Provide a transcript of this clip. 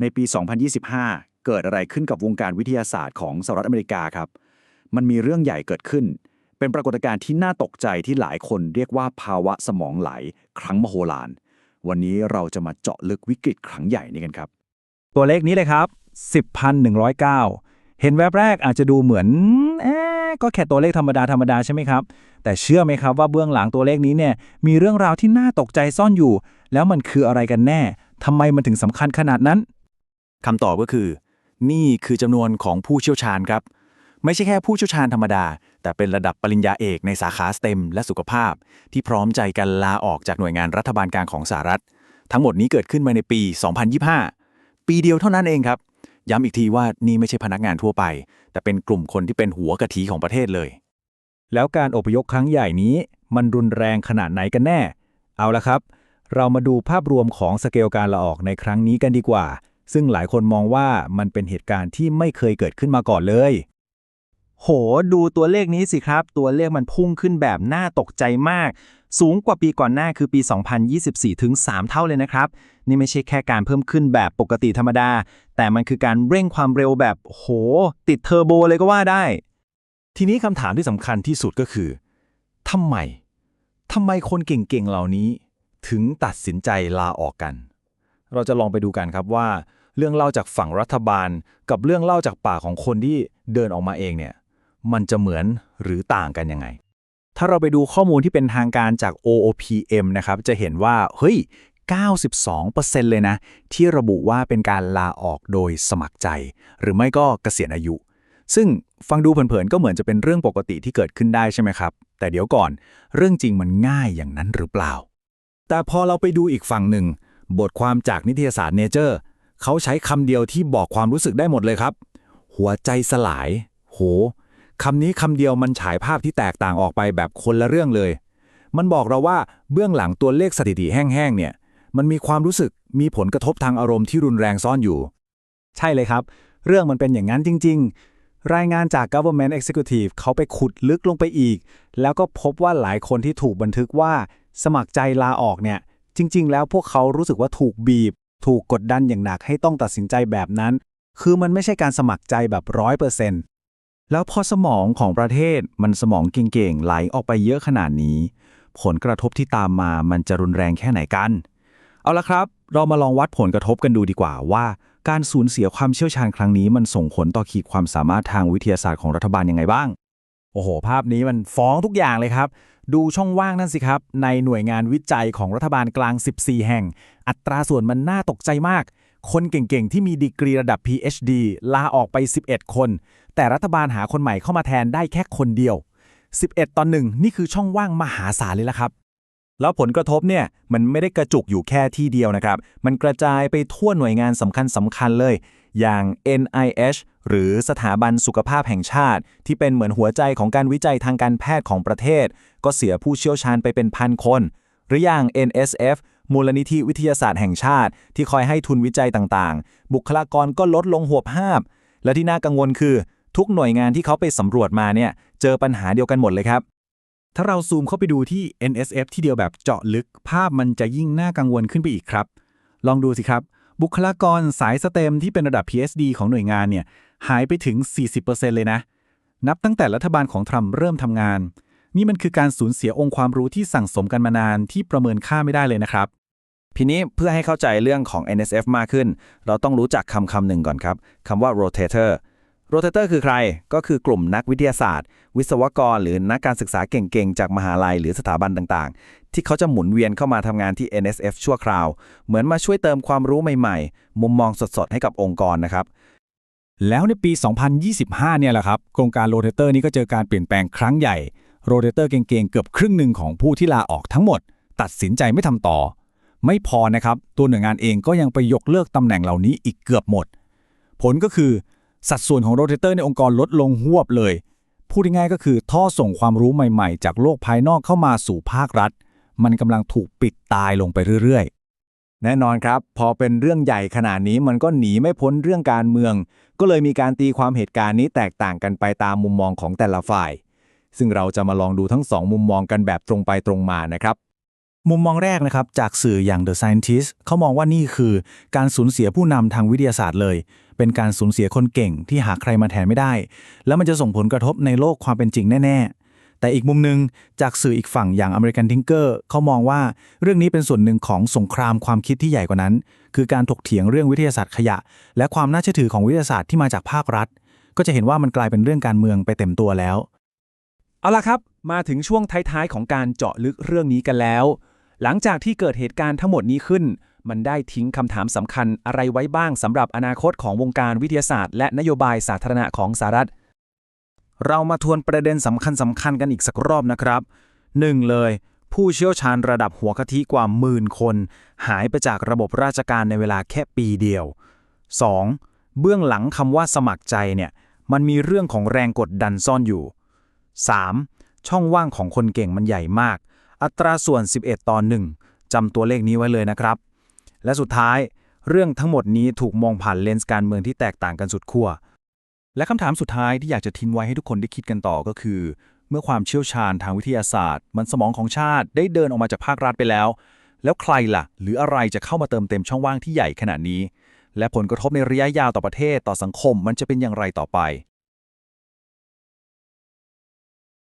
ในปี 2025 เกิดอะไรขึ้นกับวงการวิทยาศาสตร์ของสหรัฐอเมริกาครับ มันมีเรื่องใหญ่เกิดขึ้น เป็นปรากฏการณ์ที่น่าตกใจที่หลายคนเรียกว่าภาวะสมองไหล ครั้งมโหฬาร วันนี้เราจะมาเจาะลึกวิกฤตครั้งใหญ่นี้กันครับ ตัวเลขนี้เลยครับ 10,109 เห็นแวบแรกอาจจะดูเหมือนเอ๊ก็แค่ตัวเลขธรรมดาธรรมดาใช่ไหมครับ แต่เชื่อไหมครับว่าเบื้องหลังตัวเลขนี้เนี่ยมีเรื่องราวที่น่าตกใจซ่อนอยู่ แล้วมันคืออะไรกันแน่ทำไมมันถึงสำคัญขนาดนั้น คำตอบก็คือ นี่คือจำนวนของผู้เชี่ยวชาญครับ ไม่ใช่แค่ผู้เชี่ยวชาญธรรมดา แต่เป็นระดับปริญญาเอกในสาขาสเต็มและสุขภาพ ที่พร้อมใจกันลาออกจากหน่วยงานรัฐบาลกลางของสหรัฐ ทั้งหมดนี้เกิดขึ้นมาในปี 2025 ปีเดียวเท่านั้นเองครับ ย้ำอีกทีว่านี่ไม่ใช่พนักงานทั่วไป แต่เป็นกลุ่มคนที่เป็นหัวกะทิของประเทศเลย แล้วการอพยพครั้งใหญ่นี้ มันรุนแรงขนาดไหนกันแน่ เอาละครับ เรามาดูภาพรวมของสเกลการลาออกในครั้งนี้กันดีกว่า ซึ่งหลายคนมองว่ามันเป็นเหตุการณ์ที่ไม่เคยเกิดขึ้นมาก่อนเลย โห ดูตัวเลขนี้สิครับ ตัวเลขมันพุ่งขึ้นแบบน่าตกใจมาก สูงกว่าปีก่อนหน้าคือปี 2024 ถึง 3 เท่าเลยนะครับ นี่ไม่ใช่แค่การเพิ่มขึ้นแบบปกติธรรมดา แต่มันคือการเร่งความเร็วแบบโห ติดเทอร์โบเลยก็ว่าได้ ทีนี้คำถามที่สำคัญที่สุดก็คือทำไมทำไมคนเก่งๆเหล่านี้ ถึงตัดสินใจลาออกกัน เราจะลองไปดูกันครับว่า เรื่องเล่าจากฝั่งรัฐบาล กับเรื่องเล่าจากปากของคนที่เดินออกมาเองเนี่ยมันจะเหมือนหรือต่างกันยังไง ถ้าเราไปดูข้อมูลที่เป็นทางการจาก OOPM นะครับจะเห็นว่าเฮ้ย 92%เลยนะ ที่ระบุว่าเป็นการลาออกโดยสมัครใจ หรือไม่ก็เกษียณอายุ ซึ่งฟังดูเผินๆก็เหมือนจะเป็นเรื่องปกติที่เกิดขึ้นได้ใช่ไหมครับ แต่เดี๋ยวก่อนเรื่องจริงมันง่ายอย่างนั้นหรือเปล่า แต่พอเราไปดูอีกฝั่งหนึ่ง บทความจากนิตยสารเนเจอร์เขาใช้คำเดียวที่บอกความรู้สึกได้หมดเลยครับ หัวใจสลาย โหคำนี้คำเดียวมันฉายภาพที่แตกต่างออกไปแบบคนละเรื่องเลย มันบอกเราว่าเบื้องหลังตัวเลขสถิติแห้งๆเนี่ย มันมีความรู้สึกมีผลกระทบทางอารมณ์ที่รุนแรงซ่อนอยู่ ใช่เลยครับ เรื่องมันเป็นอย่างนั้นจริง ๆ รายงานจาก Government Executive เขาไปขุดลึกลงไปอีก แล้วก็พบว่าหลายคนที่ถูกบันทึกว่าสมัครใจลาออกเนี่ย จริง ๆ แล้วพวกเขารู้สึกว่าถูกบีบ ถูกกดดันอย่างหนักให้ต้องตัดสินใจแบบนั้น คือมันไม่ใช่การสมัครใจแบบร้อยเปอร์เซ็นต์แล้วพอสมองของประเทศมันสมองเก่งๆ ไหลออกไปเยอะขนาดนี้ ผลกระทบที่ตามมามันจะรุนแรงแค่ไหนกัน เอาละครับ เรามาลองวัดผลกระทบกันดูดีกว่าว่า การสูญเสียความเชี่ยวชาญครั้งนี้มันส่งผลต่อขีดความสามารถทางวิทยาศาสตร์ของรัฐบาลยังไงบ้าง โอ้โห ภาพนี้มันฟ้องทุกอย่างเลยครับ ดูช่องว่างนั่นสิครับ ในหน่วยงานวิจัยของรัฐบาลกลาง 14 แห่ง อัตราส่วนมันน่าตกใจมาก คนเก่งๆ ที่มีดีกรีระดับ PhD ลาออกไป 11 คน แต่รัฐบาลหาคนใหม่เข้ามาแทนได้แค่คนเดียว 11 ต่อหนึ่งนี่คือช่องว่างมหาศาลเลยละครับ แล้วผลกระทบเนี่ยมันไม่ได้กระจุกอยู่แค่ที่เดียวนะครับ มันกระจายไปทั่วหน่วยงานสำคัญสำคัญเลย อย่าง NIH หรือสถาบันสุขภาพแห่งชาติ ที่เป็นเหมือนหัวใจของการวิจัยทางการแพทย์ของประเทศ ก็เสียผู้เชี่ยวชาญไปเป็นพันคน หรืออย่าง NSF มูลนิธิวิทยาศาสตร์แห่งชาติ ที่คอยให้ทุนวิจัยต่างๆ บุคลากรก็ลดลงหวบห้าบและที่น่ากังวลคือ ทุกหน่วยงานที่เขาไปสำรวจมาเนี่ยเจอปัญหาเดียวกันหมดเลยครับ ถ้าเราซูมเข้าไปดูที่ NSF ที่เดียวแบบเจาะลึก ภาพมันจะยิ่งน่ากังวลขึ้นไปอีกครับ ลองดูสิครับ บุคลากรสายสเต็มที่เป็นระดับ PhD ของหน่วยงานเนี่ย หายไปถึง 40%เลยนะ นับตั้งแต่รัฐบาลของทรัมป์เริ่มทำงาน นี่มันคือการสูญเสียองค์ความรู้ที่สั่งสมกันมานานที่ประเมินค่าไม่ได้เลยนะครับทีนี้เพื่อให้เข้าใจเรื่องของ NSF มากขึ้น เราต้องรู้จักคำคำหนึ่งก่อนครับคำว่า rotator rotator คือใคร ก็คือกลุ่มนักวิทยาศาสตร์ วิศวกร หรือนักการศึกษาเก่งๆ จากมหาลัยหรือสถาบันต่างๆ ที่เขาจะหมุนเวียนเข้ามาทำงานที่ NSF ชั่วคราว เหมือนมาช่วยเติมความรู้ใหม่ๆ มุมมองสดๆ ให้กับองค์กรนะครับ แล้วในปี 2025 เนี่ยแหละครับโครงการโรเตเตอร์นี้ก็เจอการเปลี่ยนแปลงครั้งใหญ่โรเตเตอร์เก่งๆ เกือบครึ่งหนึ่งของผู้ที่ลาออกทั้งหมด ตัดสินใจไม่ทำต่อ ไม่พอนะครับ ตัวหน่วยงานเองก็ยังไปยกเลิกตำแหน่งเหล่านี้อีกเกือบหมด ผลก็คือสัดส่วนของโรเตเตอร์ในองค์กรลดลงหวบเลย พูดง่ายๆก็คือท่อส่งความรู้ใหม่ๆ จากโลกภายนอกเข้ามาสู่ภาครัฐ มันกำลังถูกปิดตายลงไปเรื่อยๆ แน่นอนครับ พอเป็นเรื่องใหญ่ขนาดนี้มันก็หนีไม่พ้นเรื่องการเมือง ก็เลยมีการตีความเหตุการณ์นี้แตกต่างกันไปตามมุมมองของแต่ละฝ่าย ซึ่งเราจะมาลองดูทั้งสองมุมมองกันแบบตรงไปตรงมานะครับ มุมมองแรกนะครับจากสื่ออย่าง The Scientist เขามองว่านี่คือ การสูญเสียผู้นำทางวิทยาศาสตร์เลย เป็นการสูญเสียคนเก่งที่หาใครมาแทนไม่ได้ แล้วมันจะส่งผลกระทบในโลกความเป็นจริงแน่ๆ แต่อีกมุมหนึ่งจากสื่ออีกฝั่งอย่าง American Thinker เขามองว่าเรื่องนี้เป็นส่วนหนึ่งของสงครามความคิดที่ใหญ่กว่านั้น คือการถกเถียงเรื่องวิทยาศาสตร์ขยะ และความน่าเชื่อถือของวิทยาศาสตร์ที่มาจากภาครัฐ ก็จะเห็นว่ามันกลายเป็นเรื่องการเมืองไปเต็มตัวแล้ว เอาล่ะครับ มาถึงช่วงท้ายๆของการเจาะลึกเรื่องนี้กันแล้ว หลังจากที่เกิดเหตุการณ์ทั้งหมดนี้ขึ้น มันได้ทิ้งคำถามสำคัญอะไรไว้บ้างสำหรับอนาคตของวงการวิทยาศาสตร์ และนโยบายสาธารณะของสหรัฐ เรามาทวนประเด็นสำคัญสำคัญกันอีกสักรอบนะครับ 1. เลย ผู้เชี่ยวชาญระดับหัวกะทิกว่าหมื่นคน หายไปจากระบบราชการในเวลาแค่ปีเดียว 2. เบื้องหลังคำว่าสมัครใจเนี่ย มันมีเรื่องของแรงกดดันซ่อนอยู่ 3. ช่องว่างของคนเก่งมันใหญ่มาก อัตราส่วน 11 ต่อ 1จำตัวเลขนี้ไว้เลยนะครับ และสุดท้าย เรื่องทั้งหมดนี้ถูกมองผ่านเลนส์การเมืองที่แตกต่างกันสุดขั้ว และคำถามสุดท้ายที่อยากจะทิ้งไว้ให้ทุกคนได้คิดกันต่อก็คือ เมื่อความเชี่ยวชาญทางวิทยาศาสตร์ มันสมองของชาติได้เดินออกมาจากภาครัฐไปแล้ว แล้วใครล่ะ หรืออะไรจะเข้ามาเติมเต็มช่องว่างที่ใหญ่ขนาดนี้ และผลกระทบในระยะยาวต่อประเทศต่อสังคมมันจะเป็นอย่างไรต่อไป